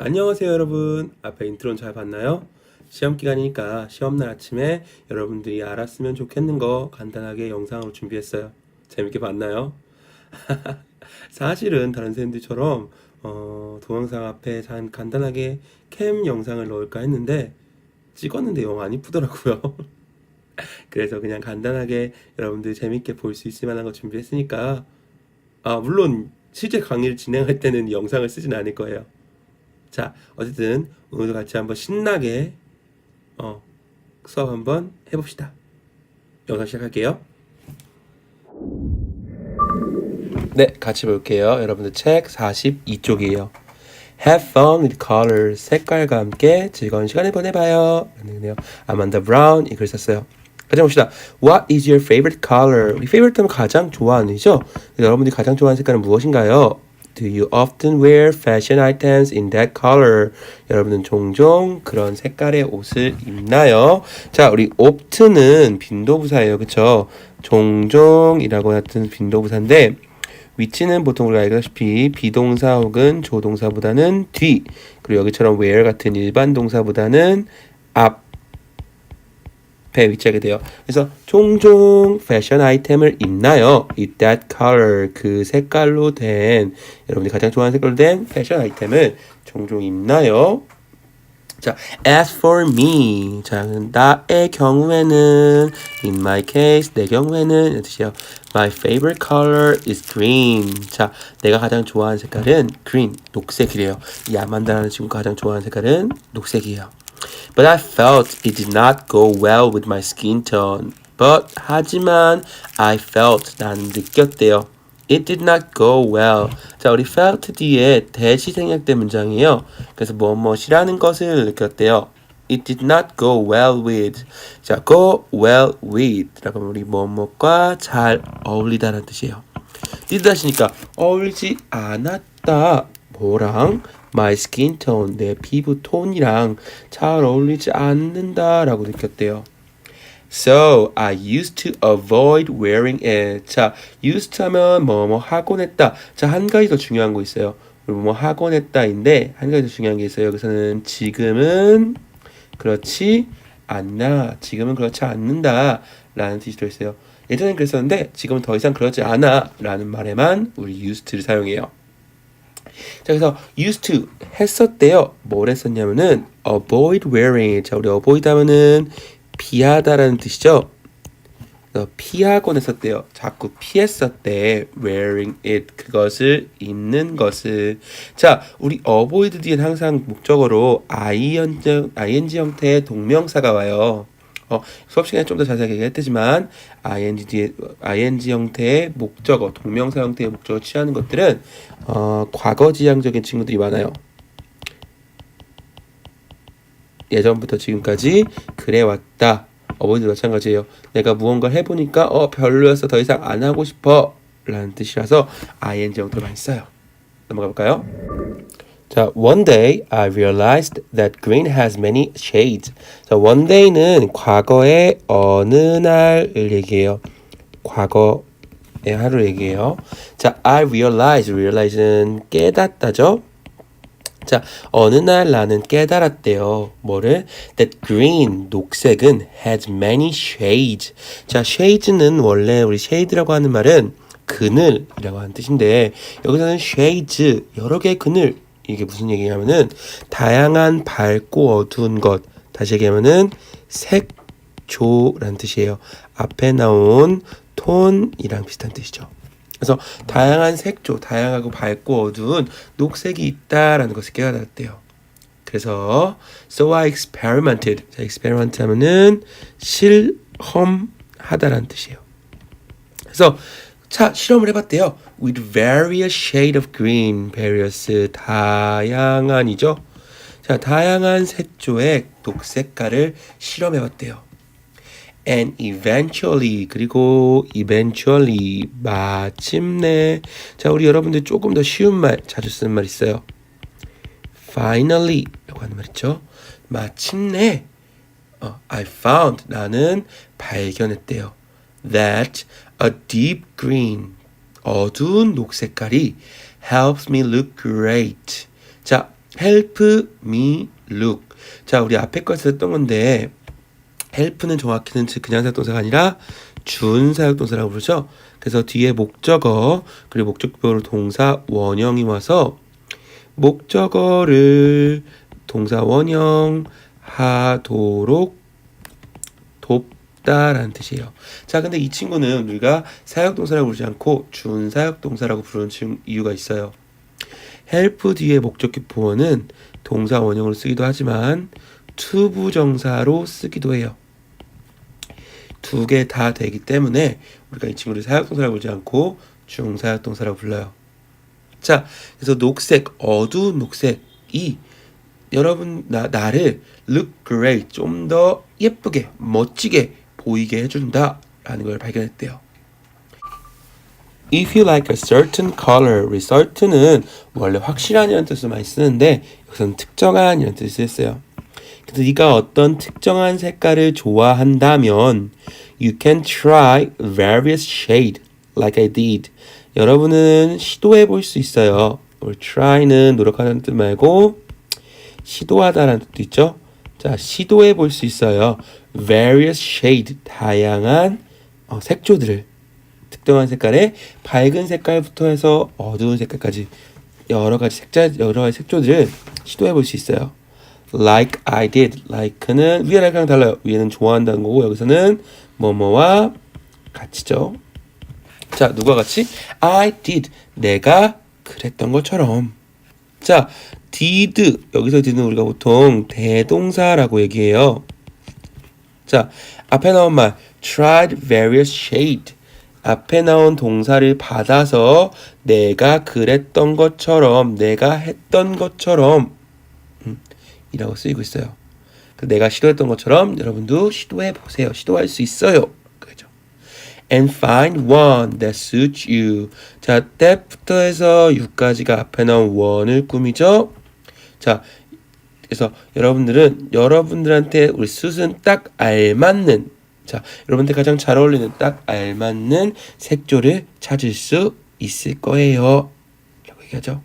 안녕하세요 여러분 앞에 인트로는 잘 봤나요? 시험 기간이니까 시험날 아침에 여러분들이 알았으면 좋겠는 거 간단하게 영상으로 준비했어요 재밌게 봤나요? 사실은 다른 선생님들처럼 어, 동영상 앞에 단 간단하게 캠 영상을 넣을까 했는데 찍었는데 영 안 이쁘더라고요 그래서 그냥 간단하게 여러분들 재밌게 볼 수 있을 만한 거 준비했으니까 아 물론 실제 강의를 진행할 때는 이 영상을 쓰진 않을 거예요 자, 어쨌든 오늘도 같이 한번 신나게 어, 수업 한번 해봅시다. 영상 시작할게요. 네, 같이 볼게요. 여러분들 책 42쪽이에요. Have fun with colors. 색깔과 함께 즐거운 시간을 보내봐요. 라는요. 아만다 브라운 이 글 썼어요. 같이 봅시다. What is your favorite color? 우리 favorite 하면 가장 좋아하는이죠? 여러분들이 가장 좋아하는 색깔은 무엇인가요? Do you often wear fashion items in that color? 여러분은 종종 그런 색깔의 옷을 입나요? 자, 우리 often은 빈도부사예요. 그쵸? 종종이라고 하여튼 빈도부사인데 위치는 보통 우리가 알다시피 비동사 혹은 조동사보다는 뒤 그리고 여기처럼 wear 같은 일반 동사보다는 앞 배 위치하게 돼요. 그래서 종종 패션 아이템을 입나요? Is that color 그 색깔로 된 여러분이 가장 좋아하는 색깔로 된 패션 아이템을 종종 입나요? 자, as for me. 자, 나의 경우에는 in my case 내 경우에는 이런 뜻이에요. My favorite color is green. 자, 내가 가장 좋아하는 색깔은 green, 녹색이래요. 이 아만다라는 친구가 가장 좋아하는 색깔은 녹색이에요. But I felt it did not go well with my skin tone. But 하지만 I felt 나는 느꼈대요. It did not go well. 자, 우리 felt 뒤에 대시 생략된 문장이에요. 그래서 뭐뭐이라는 것을 느꼈대요. It did not go well with. 자, go well with. 라고 하면 우리 뭐뭐과 잘 어울리다라는 뜻이에요. did 하시니까 어울리지 않았다. 뭐랑? My skin tone. 내 피부 톤이랑 잘 어울리지 않는다라고 느꼈대요. So I used to avoid wearing it. 자, used to 하면 뭐뭐 하곤 했다. 자, 한 가지 더 중요한 거 있어요. 뭐뭐 하곤 했다인데 한 가지 더 중요한 게 있어요. 여기서는 지금은 그렇지 않나. 지금은 그렇지 않는다. 라는 뜻이 들어있어요. 예전엔 그랬었는데 지금은 더 이상 그렇지 않아. 라는 말에만 우리 used to를 사용해요. 자, 그래서 used to 했었대요. 뭘 했었냐면은 avoid wearing. 자, 우리 avoid 하면은 피하다라는 뜻이죠. 피하곤 했었대요. 자꾸 피했었대. wearing it. 그것을 입는 것을. 자, 우리 avoid 뒤엔 항상 목적어로 ing, ing 형태의 동명사가 와요. 어, 수업 시간에 좀 더 자세하게 얘기했지만 ing 뒤에 ing 형태의 목적어, 동명사 형태의 목적어 취하는 것들은 어, 과거 지향적인 친구들이 많아요. 예전부터 지금까지 그래왔다. 어머니도 마찬가지예요. 내가 무언가를 해보니까 어 별로였어 더 이상 안 하고 싶어 라는 뜻이라서 ing 형태를 많이 써요. 넘어가 볼까요? 자, one day I realized that green has many shades. 자, one day는 과거의 어느 날을 얘기해요. 과거의 하루 얘기해요. 자, I realized, realize는 깨닫다죠. 자, 어느 날 나는 깨달았대요. 뭐를? That green, 녹색은 has many shades. 자, shades는 원래 우리 shade라고 하는 말은 그늘이라고 하는 뜻인데 여기서는 shades, 여러 개의 그늘 이게 무슨 얘기냐면은 다양한 밝고 어두운 것 다시 얘기하면은 색조라는 뜻이에요. 앞에 나온 톤이랑 비슷한 뜻이죠. 그래서 다양한 색조, 다양하고 밝고 어두운 녹색이 있다라는 것을 깨달았대요. 그래서 so I experimented. 자, experiment 하면은 실험하다라는 뜻이에요. 그래서 자, 실험을 해봤대요. With various shade of green, various 다양한이죠. 자, 다양한 색조의 녹색깔을 실험해봤대요. And eventually 그리고 eventually 마침내 자 우리 여러분들 조금 더 쉬운 말 자주 쓰는 말 있어요. Finally라고 하는 말 있죠. 마침내 어, I found 나는 발견했대요. That a deep green 어두운 녹색깔이 helps me look great. 자, help me look. 자, 우리 앞에 거 썼던 건데 help는 정확히는 즉 그냥 사역동사가 아니라 준 사역동사라고 부르죠. 그래서 뒤에 목적어 그리고 목적보로 동사 원형이 와서 목적어를 동사 원형 하도록 돕다라는 뜻이에요. 자, 근데 이 친구는 우리가 사역동사라고 부르지 않고 준 사역동사라고 부르는 친- 이유가 있어요. help 뒤에 목적격 보어는 동사 원형으로 쓰기도 하지만 투부정사로 쓰기도 해요. 두 개 다 되기 때문에 우리가 이 친구를 사역동사라고 부르지 않고 중사역동사라고 불러요. 자, 그래서 녹색, 어두운 녹색이 여러분 나, 나를 look great, 좀 더 예쁘게, 멋지게 보이게 해준다라는 걸 발견했대요. If you like a certain color, 우리 certain은 원래 확실한이라는 뜻을 많이 쓰는데 여기서는 특정한이라는 뜻을 쓰였어요. 그래서 네가 어떤 특정한 색깔을 좋아한다면 you can try various shade like I did. 여러분은 시도해 볼 수 있어요. try는 노력하는 뜻 말고 시도하다라는 뜻도 있죠. 자, 시도해 볼 수 있어요. various shade 다양한 어, 색조들을 특정한 색깔의 밝은 색깔부터 해서 어두운 색깔까지 여러 가지 색자 여러 가지 색조들을 시도해 볼 수 있어요. like I did. like는 위에 like랑 달라요. 위에는 좋아한다는 거고 여기서는 뭐뭐와 같이죠. 자, 누가 같이? I did. 내가 그랬던 것처럼. 자, did. 여기서 did는 우리가 보통 대동사라고 얘기해요. 자, 앞에 나온 말 tried various shade. 앞에 나온 동사를 받아서 내가 그랬던 것처럼, 내가 했던 것처럼 음, 이라고 쓰이고 있어요. 그 내가 시도했던 것처럼 여러분도 시도해 보세요. 시도할 수 있어요. 그죠? And find one that suits you. 자, that부터 해서 you까지가 앞에 나온 one을 꾸미죠. 자, 그래서 여러분들은 여러분들한테 우리 수은 딱 알맞는 자 여러분들 가장 잘 어울리는 딱 알맞는 색조를 찾을 수 있을 거예요. 라고 얘기하죠.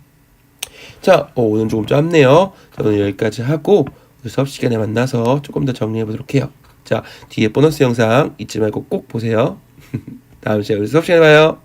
자 어, 오늘 조금 짧네요. 자, 오늘 여기까지 하고 수업 시간에 만나서 조금 더 정리해 보도록 해요. 자 뒤에 보너스 영상 잊지 말고 꼭 보세요. 다음 시간에 우리 수업 시간에 봐요.